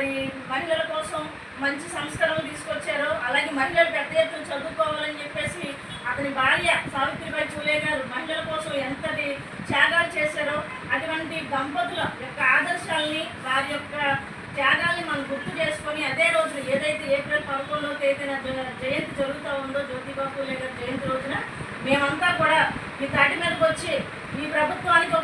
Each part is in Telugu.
మరి మహిళల కోసం మంచి సంస్కరణలు తీసుకొచ్చారు అలాగే మహిళలు పెద్ద ఎత్తున చదువుకోవాలని చెప్పేసి అతని భార్య సావిత్రిబాయి చూలే గారు మహిళల కోసం ఎంతటి త్యాగాలు చేశారో అటువంటి దంపతుల యొక్క ఆదర్శాలని వారి యొక్క త్యాగాల్ని మనం గుర్తు చేసుకొని అదే రోజు ఏదైతే ఏప్రిల్ పదకొండవ తేదీన జయంతి జరుగుతూ ఉందో జ్యోతిబాబు లేదా జయంతి రోజున మేమంతా కూడా మీ తాటి మీదకి వచ్చి మీ ప్రభుత్వానికి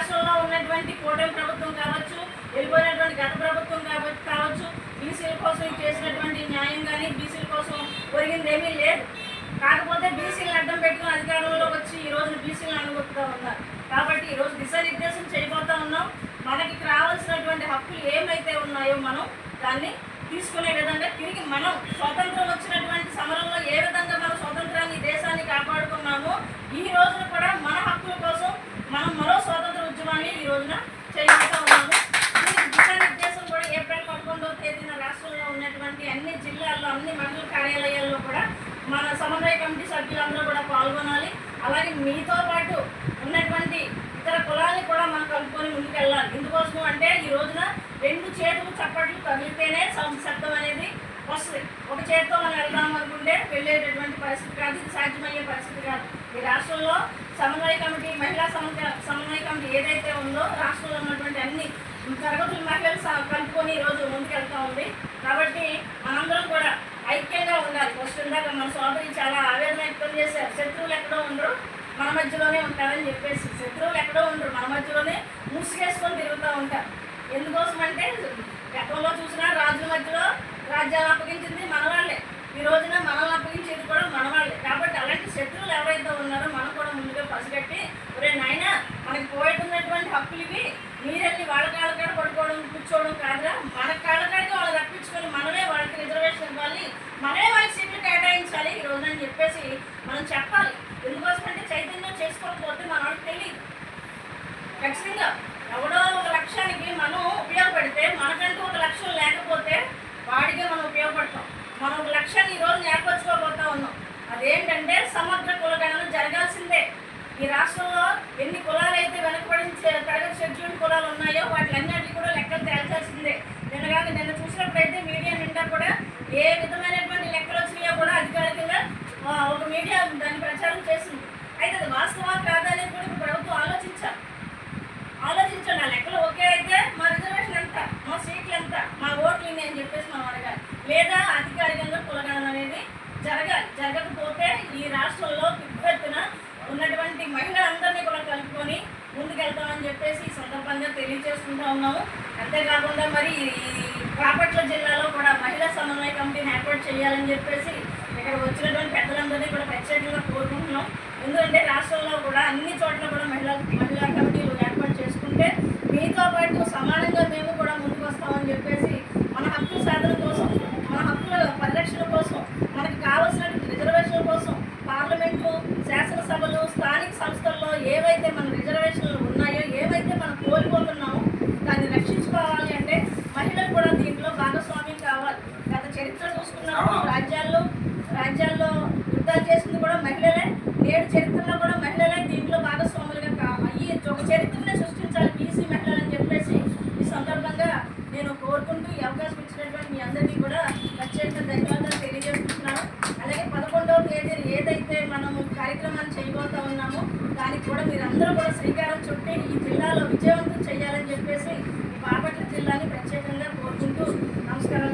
రాష్ట్రంలో ఉన్నటువంటి కూటమి ప్రభుత్వం కావచ్చు వెళ్ళిపోయినటువంటి గత ప్రభుత్వం కావచ్చు కావచ్చు బీసీల కోసం చేసినటువంటి న్యాయం కానీ బీసీల కోసం ఒరిగింది ఏమీ లేదు. కాకపోతే బీసీలను అడ్డం పెట్టుకుని అధికారంలో వచ్చి ఈ రోజు బీసీలను అనుకుంటూ ఉన్నారు. కాబట్టి ఈ రోజు దిశానిర్దేశం చేయబోతా ఉన్నాం. మనకి రావాల్సినటువంటి హక్కులు ఏమైతే ఉన్నాయో మనం దాన్ని తీసుకునే విధంగా తిరిగి మనం స్వాతంత్రం వచ్చినటువంటి సమరంలో ఏ విధంగా మనం స్వాతంత్రాన్ని ఈ దేశాన్ని కాపాడుకున్నామో ఈ రోజున కూడా మన హక్కుల కోసం మనం మరో స్వాతంత్ర ఉద్యమాన్ని ఈ రోజున చేయబోతా ఉన్నాము దీనికి దిశానిర్దేశం కూడా ఏప్రిల్ పదకొండవ తేదీన రాష్ట్రంలో ఉన్నటువంటి అన్ని జిల్లాల్లో అన్ని మండల కార్యాలయాల్లో కూడా మన సమన్వయ కమిటీ సభ్యులందరూ కూడా పాల్గొనాలి అలాగే మీతో పాటు ఉన్నటువంటి ఇతర కులాన్ని కూడా మనం కలుపుకొని ముందుకెళ్ళాలి. ఎందుకోసం అంటే ఈ రోజున రెండు చేతులు చప్పట్లు తగిలితేనే శబ్దం అనేది వస్తుంది. ఒక చేతితో మనం వెళ్దాం అనుకుంటే వెళ్ళేటటువంటి పరిస్థితి కాదు ఇది సాధ్యమయ్యే పరిస్థితి కాదు. ఈ రాష్ట్రంలో సమన్వయ కమిటీ మహిళా సమన్వయ సమన్వయ కమిటీ ఏదైతే ఉందో రాష్ట్రంలో ఉన్నటువంటి అన్ని తరగతుల మహిళలు స- కలుపుకొని ఈరోజు ముందుకెళ్తా ఉంది. కాబట్టి మనందరం కూడా ఐక్యంగా ఉండాలి. ఫస్ట్ మన సోదరి చాలా చేశారు. శత్రువులు ఎక్కడో ఉండరు మన మధ్యలోనే ఉంటారని చెప్పేసి. శత్రువులు ఎక్కడో ఉండరు మన మధ్యలోనే ముసుగేసుకొని తిరుగుతూ ఉంటారు. ఎందుకోసం అంటే గతంలో చూసినా రాజుల మధ్యలో రాజ్యాలు ఖచ్చితంగా. ఎవడో ఒక లక్ష్యానికి మనం ఉపయోగపడితే మనకంటూ ఒక లక్ష్యం లేకపోతే వాడిగా మనం ఉపయోగపడతాం. మనం ఒక లక్ష్యాన్ని ఈ రోజు ఉన్నాం. అదేంటంటే సమగ్ర కులగణన జరగాల్సిందే. ఈ రాష్ట్రంలో ఎన్ని కులాలు అయితే వెనకబడిన చే- తరగతి షెడ్యూల్ కులాలు ఉన్నాయో వాటిలన్నిటికీ కూడా లెక్కలు తేల్చాల్సిందే. నిన్నగాక నిన్న చూసినప్పుడైతే మీడియా నిండా కూడా ఏ విధమైనటువంటి లెక్కలు వచ్చినాయో కూడా అధికారికంగా ఒక మీడియా దాన్ని ప్రచారం చేసింది. అయితే అది వాస్తవం కాదా అనేది కూడా ఇప్పుడు ప్రభుత్వం ఆలోచించాలి ఆలోచించండి ఆ లెక్కలు ఓకే అయితే మా రిజర్వేషన్ ఎంత మా సీట్లు ఎంత మా ఓట్లు ఇన్ని అని చెప్పేసి మనం అడగాలి లేదా అధికారికంగా కులగణన అనేది జరగాలి జరగకపోతే ఈ రాష్ట్రంలో పెద్దెత్తున ఉన్నటువంటి మహిళలందరినీ కూడా కలుపుకొని ముందుకెళ్తామని చెప్పేసి ఈ సందర్భంగా చేసుకుంటూ ఉన్నాము. అంతేకాకుండా మరి బాపట్ల జిల్లాలో కూడా మహిళా సమన్వయ కమిటీని ఏర్పాటు చేయాలని చెప్పేసి ఇక్కడ వచ్చినటువంటి పెద్దలందరినీ కూడా ప్రత్యేకంగా కోరుకుంటున్నాం. ఎందుకంటే రాష్ట్రంలో కూడా అన్ని చోట్ల కూడా మహిళా మహిళా అవకాశం మీ అందరికీ కూడా అత్యంత ధన్యవాదాలు తెలియజేస్తున్నాను. అలాగే పదకొండవ తేదీని ఏదైతే మనము కార్యక్రమాలు చేయబోతా ఉన్నామో దానికి కూడా మీరందరూ కూడా శ్రీకారం చుట్టి ఈ జిల్లాలో విజయవంతం చేయాలని చెప్పేసి బాపట్ల జిల్లాని ప్రత్యేకంగా కోరుకుంటూ నమస్కారం